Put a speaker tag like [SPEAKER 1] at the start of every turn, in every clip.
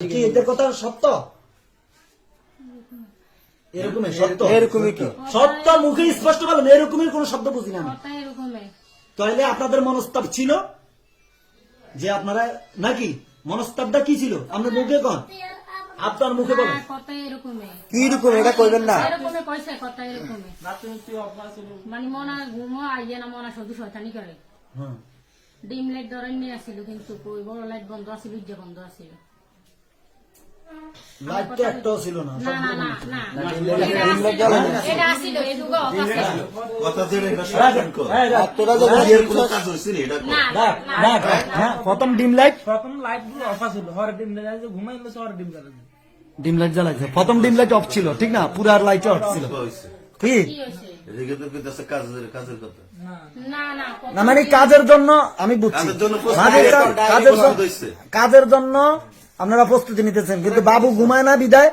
[SPEAKER 1] কি এদের কথা সত্য? এরকমই সত্য।
[SPEAKER 2] এরকমই কি?
[SPEAKER 1] সত্য মুখে স্পষ্ট বলেন এরকমই কোন শব্দ বুঝি না আমি।
[SPEAKER 3] কথা এরকমই।
[SPEAKER 1] তাহলে আপনাদের মনস্তাপ ছিল? যে আপনারা নাকি? মনস্তাপটা কি ছিল? আপনার মুখে কন। আপনার মুখে বলেন।
[SPEAKER 3] হ্যাঁ, কথা এরকমই।
[SPEAKER 2] কি রকম এটা কইবেন না।
[SPEAKER 3] এরকমই কইছে কথা এরকমই। মানে মনা ঘুমো আইয়ে না মনা শুধু শয়তানি করে।
[SPEAKER 1] হ্যাঁ।
[SPEAKER 3] ডিম লাইট ধরে নিয়ে আসিল কিন্তু বড় লাইট বন্ধ আছিল উজ্জা বন্ধ আছিল।
[SPEAKER 1] লাইট একটাও ছিল না
[SPEAKER 3] না না না না
[SPEAKER 2] ডিমলাইট জ্বালানো।
[SPEAKER 3] এটা আসিল এটুকু
[SPEAKER 4] কথা দিয়ে এটা সমাধান কর।
[SPEAKER 2] তোরা যে
[SPEAKER 4] বিয়ের কোনো কাজ হয়েছে এটা কর।
[SPEAKER 3] না না
[SPEAKER 1] রাখ, রাখ। হ্যাঁ, প্রথম ডিম লাইট
[SPEAKER 5] প্রথম লাইটগুলো অফ আছিল হরে ডিম জ্বালাইছে ঘুমাই গেছে ডিম জ্বালাইছে
[SPEAKER 1] ডিম লাইট জ্বালাইছে প্রথম ডিম লাইট অফ ছিল ঠিক না পুরো আর লাইট অফ ছিল
[SPEAKER 4] কি
[SPEAKER 3] না
[SPEAKER 1] মানে কাজের জন্য আমি বুঝছি
[SPEAKER 4] কাজের জন্য
[SPEAKER 1] আপনারা প্রস্তুতি নিতেছেন কিন্তু বাবু ঘুমায় না বিদায়?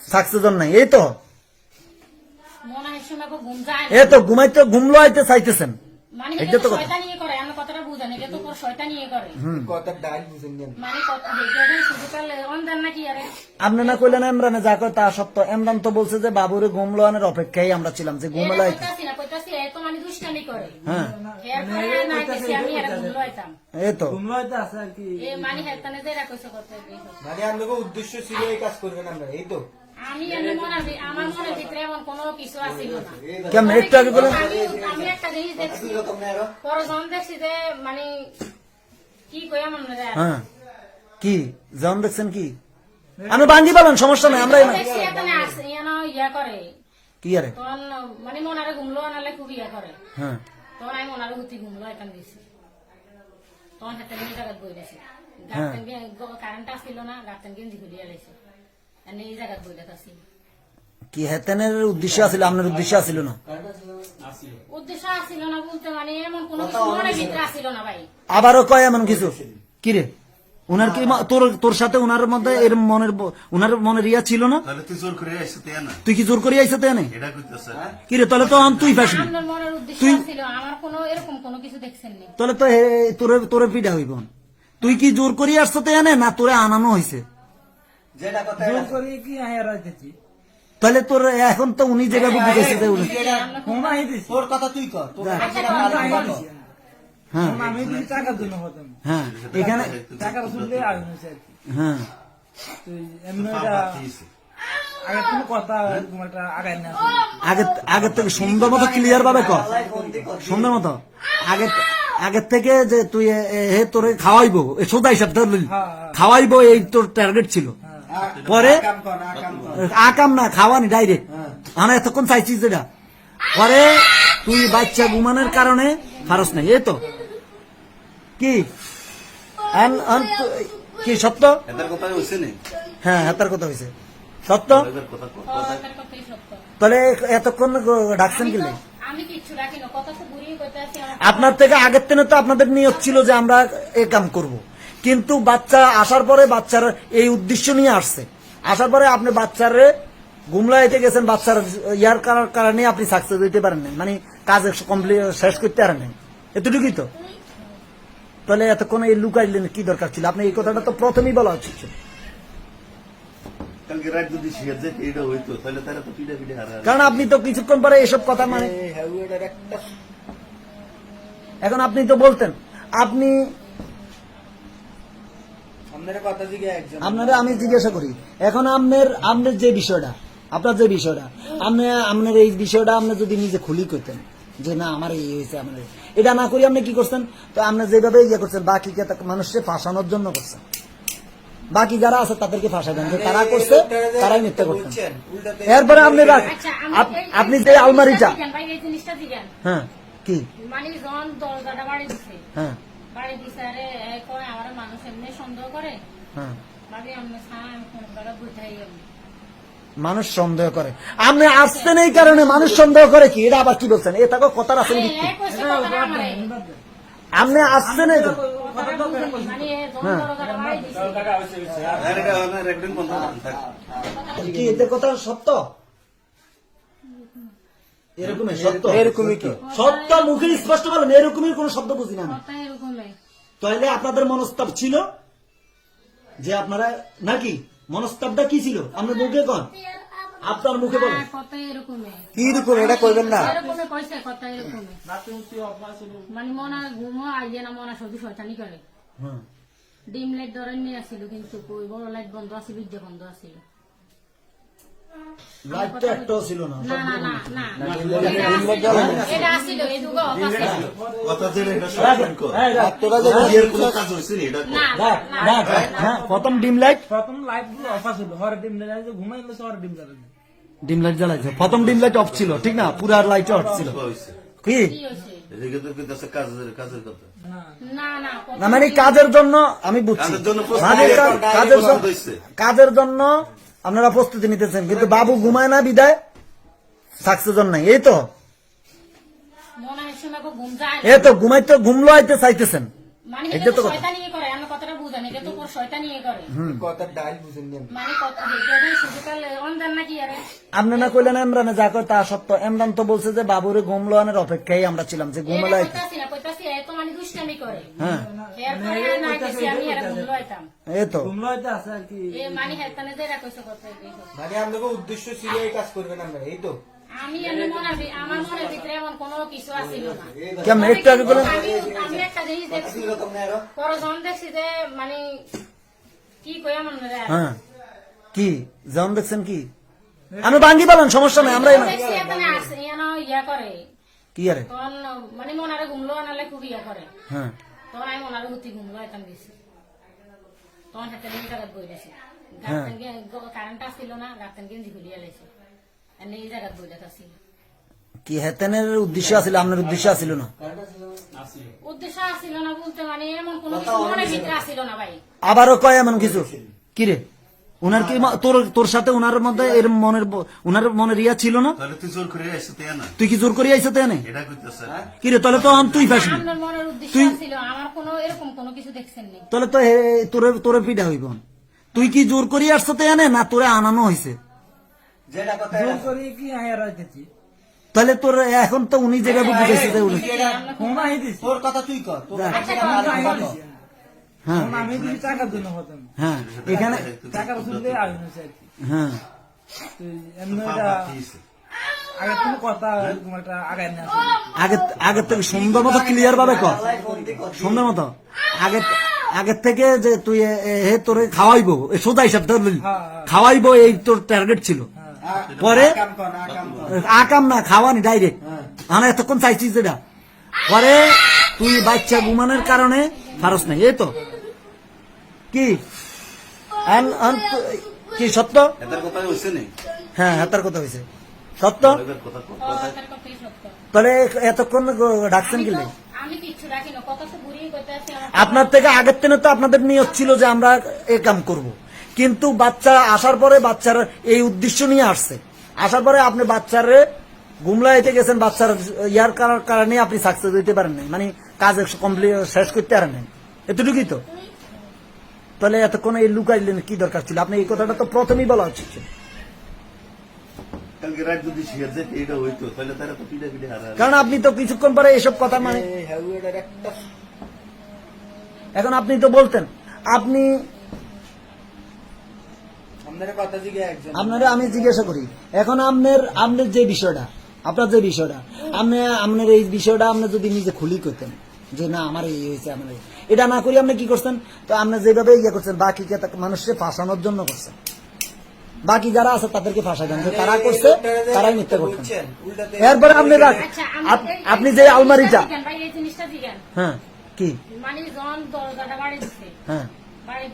[SPEAKER 1] সাকসেজন নাই এই তো। এই তো ঘুমাইতে ঘুমলো আইতে চাইতেছেন।
[SPEAKER 3] মানে
[SPEAKER 1] এটা তো কথা।
[SPEAKER 3] শয়তানি কথাটা বুঝান এটা তো পুরো শয়তানি করে।
[SPEAKER 2] কথা ডাইল বুঝেন
[SPEAKER 3] মানে কথা হেগে শুধু কালে অন্ধের নাকি আরে
[SPEAKER 1] আপনি না কইলেন এমরানে যা কয় তা সত্য। এমরান তো বলছে যে বাবুরে আনের অপেক্ষায় আমরা ছিলাম যে ঘুমলো আইতে
[SPEAKER 3] কইতাছি না কইতাছি এ তো মানে দুষ্টামি করে।
[SPEAKER 1] হ্যাঁ।
[SPEAKER 3] আমি ঘুম
[SPEAKER 1] তো।
[SPEAKER 5] আছে আর কি।
[SPEAKER 3] এ মানে হেতানে করতে
[SPEAKER 2] মানে উদ্দেশ্য ছিল এই কাজ করবেন আমরা এই তো।
[SPEAKER 3] আমি হয়- আমার ভিতরে এমন কোনো কিছু আসিল না
[SPEAKER 1] কেমন একটু আগে বলেন
[SPEAKER 3] আমি- আমি একটা জিনিস দেখছি পরে যখন দেখছি যে মানে কি মনে হয়
[SPEAKER 1] হ্যাঁ। কি? জন দেখছেন কি? আমি বাঙ্গি বলেন সমস্যা নাই আমরা
[SPEAKER 3] ইয়া করে।
[SPEAKER 1] কি আরে?
[SPEAKER 3] মানে মনারে ঘুমলো আনালে খুব ইয়া করে।
[SPEAKER 1] হ্যাঁ।
[SPEAKER 3] তখন আমি মনারে হুতি ঘুমলো এখান দিছি তখন হাতে নিয়ে জায়গায় বই দিছি গার্তেন কারেন্ট আসছিল না গার্তেন গেঞ্জি খুলিয়া লাইছে
[SPEAKER 1] কি হেতেনের উদ্দেশ্য আছিল? আপনার উদ্দেশ্য আছিল না?
[SPEAKER 3] উদ্দেশ্য আসছিল না বলতে মানে এমন কোনো মনে ভিতরে না। ভাই।
[SPEAKER 1] আবারও কয় এমন কিছু? কি রে? উনার কি তোর তোর সাথে উনার মধ্যে এর মনের উনার মনের ইয়া ছিল না?
[SPEAKER 4] তাহলে তুই জোর করে আইসে তাই না।
[SPEAKER 1] কি জোর করে আইসে তো
[SPEAKER 4] এটা
[SPEAKER 1] কি রে তাহলে তো আম তুই ফাঁসবি
[SPEAKER 3] আপনার
[SPEAKER 1] তুই-
[SPEAKER 3] আমার কোনো এরকম কোনো কিছু দেখছেন নি।
[SPEAKER 1] তাহলে তো তোরে তোরে পিঠা হইব। তুই কি জোর করি আসছো তো এনে না তোরে আনানো হয়েছে
[SPEAKER 5] জোর করে কি আয়া রাখতেছি
[SPEAKER 1] তাহলে তোর এখন তো উনি যেভাবে বুঝেছে যে উনি
[SPEAKER 2] তোর কথা তুই কর তোর
[SPEAKER 3] আচ্ছা,
[SPEAKER 2] যেটা।
[SPEAKER 1] হ্যাঁ
[SPEAKER 5] আমি হতাম
[SPEAKER 1] হ্যাঁ এখানে
[SPEAKER 5] শুনলে আগে আর
[SPEAKER 1] হ্যাঁ
[SPEAKER 5] এমনি এটা
[SPEAKER 1] থেকে সুন্দর মতো ক্লিয়ার ভাবে কর সুন্দর মতো আগে আগের থেকে যে তুই হে তোরে খাওয়াইবো সোজা হিসাব
[SPEAKER 5] হ্যাঁ।
[SPEAKER 1] খাওয়াইবো এই তোর টার্গেট ছিল পরে?
[SPEAKER 2] আকাম
[SPEAKER 1] না খাওয়ানি ডাইরেক্ট আমরা এতক্ষণ চাইছি যেটা? পরে তুই বাচ্চা ঘুমানোর কারণে ফারস নাই এই তো। কি? আন- আন কি সত্য?
[SPEAKER 4] এদের কথা হইছে নি?
[SPEAKER 1] হ্যাঁ হাতার কথা হয়েছে সত্য? তাহলে এতক্ষণ ডাকছেন কি আপনার থেকে আগের থেকে তো আপনাদের নিয়োগ ছিল যে আমরা এ কাম করব। কিন্তু বাচ্চা আসার পরে বাচ্চার এই উদ্দেশ্য নিয়ে আসছে। আসার পরে আপনি বাচ্চারে গুমলাইতে গেছেন বাচ্চার ইয়ার কার- কারণে আপনি সাকসেস হইতে পারেন না মানে কাজ কমপ্লিট শেষ করতে পারেন এতটুকুই তো? তাহলে এতক্ষণ এই লুকাইলেন কি দরকার ছিল? আপনি এই কথাটা তো প্রথমেই বলা উচিত ছিল। কারণ আপনি তো কিছুক্ষণ পরে এসব কথা মানে
[SPEAKER 2] একটা
[SPEAKER 1] এখন আপনি তো বলতেন আপনি
[SPEAKER 2] আপনার
[SPEAKER 1] আপনারা আমি জিজ্ঞাসা করি এখন আপনার আপনার যে বিষয়টা আপনার যে বিষয়টা আপনি আপনার এই বিষয়টা আপনি যদি নিজে খুলি করতেন যে না আমার এই হয়েছে এই- এটা না করি আপনি কি করছেন? তো আপনি যেভাবে ইয়ে করছেন বাকি মানুষকে ফাঁসানোর জন্য করছেন। বাকি যারা আছে তাদেরকে ফাঁসা দেন যে তারা করছে তারাই মিথ্যা করছেন এরপরে আপনি
[SPEAKER 3] আচ্ছা
[SPEAKER 1] আপনি যে আলমারিটা হ্যাঁ কি?
[SPEAKER 3] মানে
[SPEAKER 1] হ্যাঁ।
[SPEAKER 3] বাড়ি এ কয় আমার মানুষ এমনি সন্দেহ করে
[SPEAKER 1] হ্যাঁ
[SPEAKER 3] ভাবি আমি সাম কোন জায়গা বুঝাই গেল
[SPEAKER 1] মানুষ সন্দেহ করে আপনি আসছেন এই কারণে মানুষ সন্দেহ করে কি এটা আবার কি বলছেন এটা কথার আসেন আপনি আসছেন এই।
[SPEAKER 3] মানে
[SPEAKER 1] হ্যাঁ। কি এদের কথা সত্য এরকমই সত্য।
[SPEAKER 2] এরকমই কি?
[SPEAKER 1] সত্য। মুখে স্পষ্ট বলেন এরকমই কোন শব্দ বুঝি না আমি।
[SPEAKER 3] কথা এরকমই।
[SPEAKER 1] তাহলে আপনাদের মনস্তাপ ছিল যে আপনারা নাকি? মনস্তাবটা কি ছিল? আপনার মুখে কন? আপনার মুখে বলেন।
[SPEAKER 3] হ্যাঁ,
[SPEAKER 2] কি রকম এটা করবেন না।
[SPEAKER 3] এরকমই কইছে কথা এরকমই। মানে মনে ঘুমো আইয়ে না মনে হয় শয়তানি করে। ডিম লাইট ধরে নিয়ে আসছিল কিন্তু কই বড় লাইট বন্ধ বিদ্যা বন্ধ আছিল
[SPEAKER 1] একটাও ছিল না। হ্যাঁ প্রথম ডিম লাইট
[SPEAKER 5] প্রথম লাইটগুলো অফ হরে ডিম লাইট ডিম জ্বালাইছে
[SPEAKER 1] ডিম লাইট জ্বালাইছে প্রথম ডিম লাইট অফ ছিল ঠিক না পুরা লাইট অফ ছিল
[SPEAKER 4] কি
[SPEAKER 5] না
[SPEAKER 1] মানে কাজের জন্য আমি বুঝছি
[SPEAKER 4] কাজের জন্য
[SPEAKER 1] আপনারা প্রস্তুতি নিতেছেন কিন্তু বাবু ঘুমায় না বিদায়? সাকসেস নাই এই তো। এ তো ঘুমাইতে ঘুমলো আইতে চাইতেছেন।
[SPEAKER 3] মানে
[SPEAKER 1] এটা তো কথা।
[SPEAKER 3] কথাটা বুঝানি এটা তো পুরো শয়তানি করে।
[SPEAKER 2] কথা ডাইল বুঝেন নি
[SPEAKER 3] মানে এটা কাল অনজান নাকি আরে
[SPEAKER 1] আপনি না কইলেন যা কয় তা সত্য। এমরান তো বলছে যে বাবুরে ঘুমলো আনের অপেক্ষায় আমরা ছিলাম যে
[SPEAKER 3] কইতাছি না কইতাছি এত মানে দুষ্টামি করে।
[SPEAKER 1] হ্যাঁ।
[SPEAKER 3] এরপরে না গেছি আমি আর ঘুমলো আইতাম
[SPEAKER 1] এই তো।
[SPEAKER 5] আছে আর কি।
[SPEAKER 3] এ মানে হেতানে কথা এই কথা।
[SPEAKER 2] মানে আপনাকে উদ্দেশ্য ছিল এই কাজ করবেন আপনারা এই তো।
[SPEAKER 3] আমি মনে আমার মনের ভিতরে এমন কোনো কিছু আসিল না।
[SPEAKER 1] কেমন একটু আগে বলেন।
[SPEAKER 3] আমি আমি একটা জিনিস দেখছি। পরে দেখছি যে মানে কি কই এমন রে
[SPEAKER 1] হ্যাঁ। কি? যেমন দেখছেন কি? আমি বাঙ্গি বলেন সমস্যা নাই আমরা
[SPEAKER 3] এখানে ইয়া করে।
[SPEAKER 1] কি আরে?
[SPEAKER 3] তখন মানে মনারে ঘুমলো আনালে খুব ইয়া করে।
[SPEAKER 1] হ্যাঁ।
[SPEAKER 3] তখন আমি মনারে হুতি ঘুমলো গেছি। তখন হাতে নিয়ে জায়গায় বই গেছি
[SPEAKER 1] হ্যাঁ।
[SPEAKER 3] কারেন্ট আসছিল না গার্তেন গেঞ্জি খুলিয়া লাইছে
[SPEAKER 1] কি হেতেনের উদ্দেশ্য আছিল? আপনার উদ্দেশ্য আছিল না?
[SPEAKER 3] উদ্দেশ্য আসছিল না বলতে মানে এমন কোনো কিছু মনের ভিতরে আসছিল না ভাই।
[SPEAKER 1] আবারও কয় এমন কিছু? কি রে? উনার কি তোর তোর সাথে উনার মধ্যে এর মনের উনার মনের ইয়া ছিল না?
[SPEAKER 4] তাহলে তুই জোর করে তাই না।
[SPEAKER 1] তুই কি জোর করি এনে?
[SPEAKER 4] এটা কইতেছে।
[SPEAKER 1] কি রে তাহলে তো আম তুই
[SPEAKER 3] মনের উদ্দেশ্য
[SPEAKER 1] তুই-
[SPEAKER 3] ছিল আমার কোনো এরকম কোনো কিছু দেখছেন নি
[SPEAKER 1] তাহলে তো তোরে তোরে পিঠা হইব। তুই কি জোর করি আসতে এনে না তোরে আনানো হয়েছে
[SPEAKER 5] জোর করে কি আয়া রাইতেছি?
[SPEAKER 1] তাহলে তোর এখন তো উনি যেটা বুঝেছে
[SPEAKER 5] দিছি
[SPEAKER 2] তোর কথা তুই কর। তোর।
[SPEAKER 1] হ্যাঁ।
[SPEAKER 5] আমি দিছি টাকার জন্য হতাম
[SPEAKER 1] হ্যাঁ এখানে
[SPEAKER 5] টাকার শুনলে
[SPEAKER 1] হ্যাঁ।
[SPEAKER 5] তো এমনি এটা আগে কোনো কথা এরকম একটা আগায় না
[SPEAKER 1] আগে আগে থেকে সুন্দর মতো ক্লিয়ার ভাবে কর। সুন্দর মতো। আগে আগের থেকে যে তুই হে তোরে খাওয়াইবো। এ সোজা হিসাব ধরলি
[SPEAKER 5] হ্যাঁ, হ্যাঁ।
[SPEAKER 1] খাওয়াইবো এই তোর টার্গেট ছিল। পরে
[SPEAKER 2] আকাম
[SPEAKER 1] না খাওয়ানি ডাইরেক্ট আনা এতক্ষণ চাইছিস যেটা। পরে তুই বাচ্চা ঘুমানোর কারণে ফারস নাই এই তো। কি? আন- আন- তো- কি সত্য? হ্যাঁ হ্যাঁ তার কথা হয়েছে সত্য? তাহলে এতক্ষণ ডাকছেন কি
[SPEAKER 3] আমার
[SPEAKER 1] আপনার থেকে আগের দিনে তো আপনাদের নিয়োগ ছিল যে আমরা এ কাম করব। কিন্তু বাচ্চা আসার পরে বাচ্চার এই উদ্দেশ্য নিয়ে আসছে। আসার পরে আপনি বাচ্চারে গুমলাইতে গেছেন বাচ্চার ইয়ার কার- কারণে আপনি সাকসেস হইতে পারেন নাই। মানে কাজ কমপ্লিট শেষ করতে পারেন নাই। এতটুকুই তো। তাহলে এতক্ষণ এই লুকাইলেন কি দরকার ছিল? আপনি এই কথাটা তো প্রথমেই বলা উচিত ছিল।
[SPEAKER 4] হইতো
[SPEAKER 1] কারণ আপনি তো কিছুক্ষণ পরে এসব কথা মানে এখন আপনি তো বলতেন আপনি
[SPEAKER 2] আপনারা কথা জিগে একজন।
[SPEAKER 1] আপনারা আমি জিজ্ঞাসা করি এখন আপনার আপনার যে বিষয়টা আপনার যে বিষয়টা আপনি আপনার এই বিষয়টা আপনি যদি নিজে খুলি করতেন যে না আমার এই হয়েছে আমার এটা না করি আপনি কি করছেন? তো আপনি যেভাবে ইয়ে করছেন বাকিকে মানুষকে ফাঁসানোর জন্য করছেন। বাকি যারা আছে তাদেরকে ফাঁসা দেন তারা করছে তারাই মিথ্যা
[SPEAKER 2] উল্টাতে
[SPEAKER 1] এরপরে আপনি
[SPEAKER 3] আচ্ছা
[SPEAKER 1] আপনি যে
[SPEAKER 3] জিনিসটা
[SPEAKER 1] আলমারিটা
[SPEAKER 3] দিবেন ভাই এই জিনিসটা দিবেন।
[SPEAKER 1] হ্যাঁ কি?
[SPEAKER 3] মানে
[SPEAKER 1] হ্যাঁ।
[SPEAKER 3] বাড়ি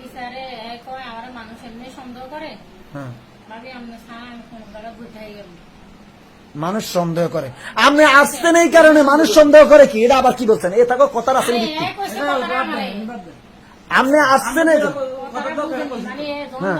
[SPEAKER 3] এ কয় আমার মানুষ এমনি সন্দেহ করে?
[SPEAKER 1] হ্যাঁ।
[SPEAKER 3] ভাবি আমি সারা কোন
[SPEAKER 1] মানুষ সন্দেহ করে। আপনি আসতেন এই কারণে মানুষ সন্দেহ করে কি? এটা আবার কি বলছেন? কথার
[SPEAKER 3] এ কইছে কথাটা আমারে।
[SPEAKER 1] আপনি আসতেন এই
[SPEAKER 3] মানে
[SPEAKER 1] হ্যাঁ।